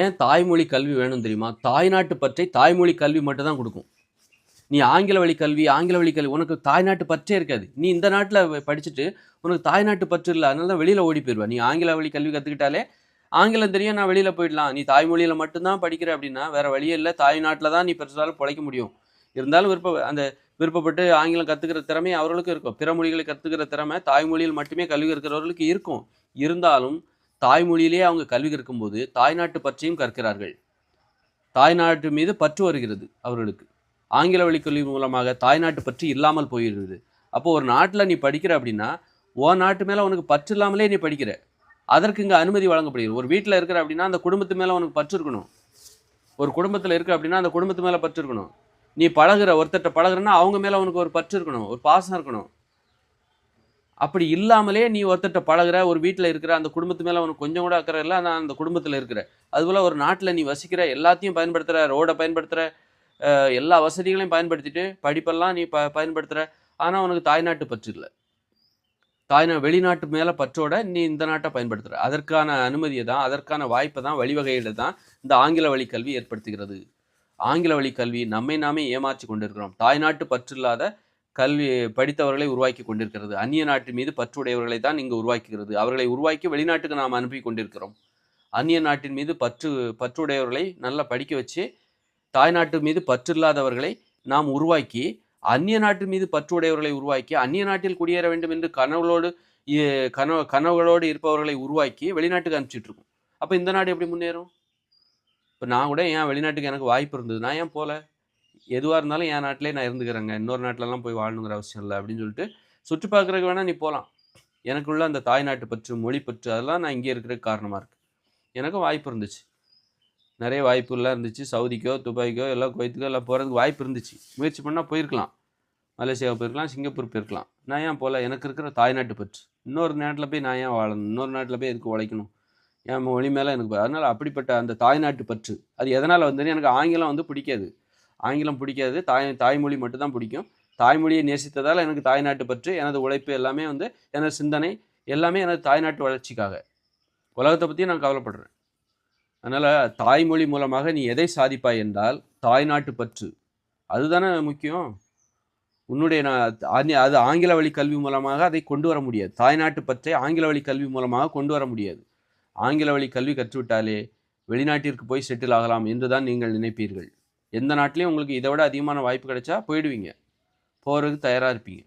ஏன் தாய்மொழி கல்வி வேணும் தெரியுமா? தாய்நாட்டு பற்றை தாய்மொழி கல்வி மட்டும்தான் கொடுக்கும். நீ ஆங்கில வழி கல்வி ஆங்கில வழி கல்வி உனக்கு தாய்நாட்டு பற்றே இருக்காது. நீ இந்த நாட்டில் படிச்சுட்டு உனக்கு தாய்நாட்டு பற்று இல்லை அதனால தான் வெளியில் ஓடி போயிடுவா நீ ஆங்கில வழி கல்வி கற்றுக்கிட்டாலே ஆங்கிலம் தெரியும் நான் வெளியில் போயிடலாம். நீ தாய்மொழியில் மட்டும்தான் படிக்கிற அப்படின்னா வேற வழியே இல்லை. தாய்நாட்டில் தான் நீ பெருசாலும் பிழைக்க முடியும். இருந்தாலும் விருப்ப அந்த விருப்பப்பட்டு ஆங்கிலம் கற்றுக்கிற திறமை அவர்களுக்கும் இருக்கும். பிற மொழிகளை கற்றுக்கிற திறமை தாய்மொழியில் மட்டுமே கல்வி இருக்கிறவர்களுக்கு இருக்கும். இருந்தாலும் தாய்மொழியிலேயே அவங்க கல்வி கற்கும்போது தாய்நாட்டு பற்றியும் கற்கிறார்கள். தாய்நாட்டு மீது பற்று வருகிறது அவர்களுக்கு. ஆங்கில வழி கல்வி மூலமாக தாய்நாட்டு பற்றி இல்லாமல் போயிருக்கிறது அப்போது ஒரு நாட்டில் நீ படிக்கிற அப்படின்னா ஓ நாட்டு மேலே உனக்கு பற்று இல்லாமலே நீ படிக்கிற. அதற்கு இங்கே அனுமதி வழங்கப்படுகிறது. ஒரு வீட்டில் இருக்கிற அப்படின்னா அந்த குடும்பத்து மேலே உனக்கு பற்று இருக்கணும். ஒரு குடும்பத்தில் இருக்க அப்படின்னா அந்த குடும்பத்து மேலே பற்று இருக்கணும். நீ பழகுற ஒருத்தர்கிட்ட பழகுறன்னா அவங்க மேலே உனக்கு ஒரு பற்று இருக்கணும். ஒரு பாசம் இருக்கணும். அப்படி இல்லாமலே நீ ஒருத்தர்கிட்ட பழகுற ஒரு வீட்டில் இருக்கிற அந்த குடும்பத்து மேலே உனக்கு கொஞ்சம் கூட அக்கறை இல்லை நான் அந்த குடும்பத்தில் இருக்கிற. அதுபோல் ஒரு நாட்டில் நீ வசிக்கிற எல்லாத்தையும் பயன்படுத்துகிற ரோடை பயன்படுத்துகிற எல்லா வசதிகளையும் பயன்படுத்திட்டு படிப்பெல்லாம் நீ ப பயன்படுத்துகிற ஆனால் உனக்கு தாய்நாட்டு பற்று இல்லை. தாய்நா வெளிநாட்டு மேலே பற்றோட நீ இந்த நாட்டை பயன்படுத்துகிற அதற்கான அனுமதியை தான் அதற்கான வாய்ப்பை தான் வழிவகைகளை தான் இந்த ஆங்கில வழி கல்வி ஏற்படுத்துகிறது. ஆங்கில வழி கல்வி நம்மை நாமே ஏமாற்றி கொண்டிருக்கிறோம். தாய்நாட்டு பற்று இல்லாத கல்வி படித்தவர்களை உருவாக்கி கொண்டிருக்கிறது. அந்நிய நாட்டு மீது பற்றுடையவர்களை தான் இங்கு உருவாக்குகிறது. அவர்களை உருவாக்கி வெளிநாட்டுக்கு நாம் அனுப்பி கொண்டிருக்கிறோம். அந்நிய நாட்டின் மீது பற்று பற்றுடையவர்களை நல்லா படிக்க வச்சு தாய்நாட்டு மீது பற்று இல்லாதவர்களை நாம் உருவாக்கி அந்நிய நாட்டு மீது பற்றுடையவர்களை உருவாக்கி அந்நிய நாட்டில் குடியேற வேண்டும் என்று கனவுகளோடு கனவு கனவுகளோடு இருப்பவர்களை உருவாக்கி வெளிநாட்டுக்கு அனுப்பிச்சிட்ருக்கோம் அப்போ இந்த நாடு எப்படி முன்னேறும்? இப்போ நான் கூட ஏன் வெளிநாட்டுக்கு எனக்கு வாய்ப்பு இருந்தது? நான் ஏன் போகல எதுவாக இருந்தாலும் என் நாட்டிலே நான் இருந்துக்கிறேங்க. இன்னொரு நாட்டிலலாம் போய் வாழணுங்கிற அவசியம் இல்லை அப்படின்னு சொல்லிட்டு சுற்றி பார்க்குறதுக்கு வேணால் நீ போகலாம் எனக்குள்ள அந்த தாய்நாட்டு பற்று மொழி பற்று அதெல்லாம் நான் இங்கே இருக்கிறதுக்கு காரணமாக இருக்குது எனக்கும் வாய்ப்பு இருந்துச்சு. நிறைய வாய்ப்புகள்லாம் இருந்துச்சு. சவுதிக்கோ துபாய்க்கோ எல்லாம் குவைத்துக்கோ எல்லாம் போகிறதுக்கு வாய்ப்பு இருந்துச்சு. முயற்சி பண்ணால் போயிருக்கலாம். மலேசியா போயிருக்கலாம் சிங்கப்பூர் போயிருக்கலாம். நான் ஏன் போகல எனக்கு இருக்கிற தாய்நாட்டு பற்று. இன்னொரு நாட்டில் போய் நான் ஏன் வாழணும்? இன்னொரு நாட்டில் போய் எதுக்கு உழைக்கணும்? என் மொழி மேலே எனக்கு அதனால் அப்படிப்பட்ட அந்த தாய்நாட்டு பற்று. அது எதனால் வந்து எனக்கு ஆங்கிலம் வந்து பிடிக்காது. ஆங்கிலம் பிடிக்காது. தாய் தாய்மொழி மட்டும்தான் பிடிக்கும். தாய்மொழியை நேசித்ததால் எனக்கு தாய்நாட்டு பற்று எனது உழைப்பு எல்லாமே வந்து எனது சிந்தனை எல்லாமே எனது தாய்நாட்டு வளர்ச்சிக்காக. உலகத்தை பற்றி நான் கவலைப்படுறேன். அதனால் தாய்மொழி மூலமாக நீ எதை சாதிப்பாய் என்றால் தாய்நாட்டு பற்று. அதுதானே முக்கியம். உன்னுடைய நான் அது ஆங்கில வழி கல்வி மூலமாக அதை கொண்டு வர முடியாது. தாய்நாட்டு பற்றை ஆங்கில வழி கல்வி மூலமாக கொண்டு வர முடியாது. ஆங்கில வழி கல்வி கற்றுவிட்டாலே வெளிநாட்டிற்கு போய் செட்டில் ஆகலாம் என்று தான் நீங்கள் நினைப்பீர்கள். எந்த நாட்டிலையும் உங்களுக்கு இதை விட அதிகமான வாய்ப்பு கிடைச்சா போயிடுவீங்க. போகிறதுக்கு தயாராக இருப்பீங்க.